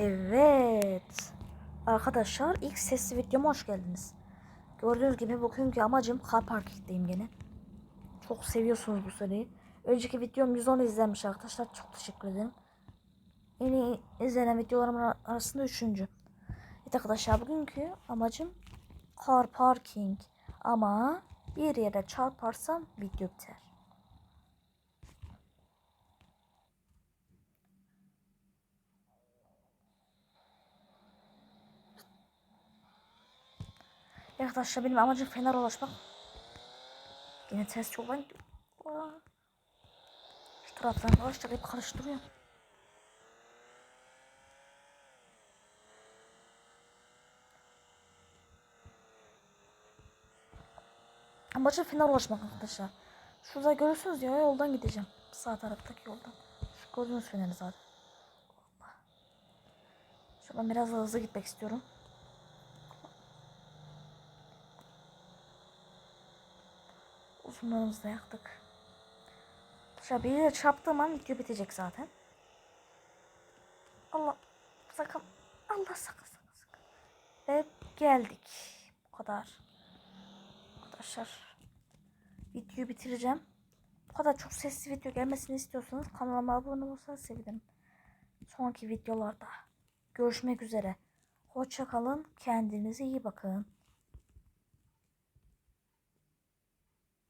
Evet. Arkadaşlar ilk sesli videoma hoş geldiniz. Gördüğünüz gibi bugünkü amacım car parkingdeyim gene. Çok seviyorsunuz bu seriyi. Önceki videom 110 izlenmiş arkadaşlar. Çok teşekkür ederim. En iyi izlenen videolarımın ar- arasında üçüncü. Evet arkadaşlar bugünkü amacım car parking. Ama bir yere çarparsam video biter. Arkadaşlar benim amacım Fener'e ulaşmak. Yine ters yoldan gidiyorum. Şu taraftan arkadaşlar hep karıştırıyorum. Amacım Fener'e ulaşmak arkadaşlar. Şurada görürsünüz ya yoldan gideceğim. Sağ taraftaki yoldan. Şu gördüğünüz Fener'i zaten. Şuradan biraz hızlı gitmek istiyorum. Uzunlarımızı da yaktık. Yere çarptığım an video bitecek zaten. Allah sakın. Allah sakın sakın sakın. Ve geldik. Bu kadar. Arkadaşlar. Videoyu bitireceğim. Bu kadar çok sesli video gelmesini istiyorsanız kanalıma abone olursanız sevinirim. Sonraki videolarda görüşmek üzere. Hoşça kalın. Kendinize iyi bakın.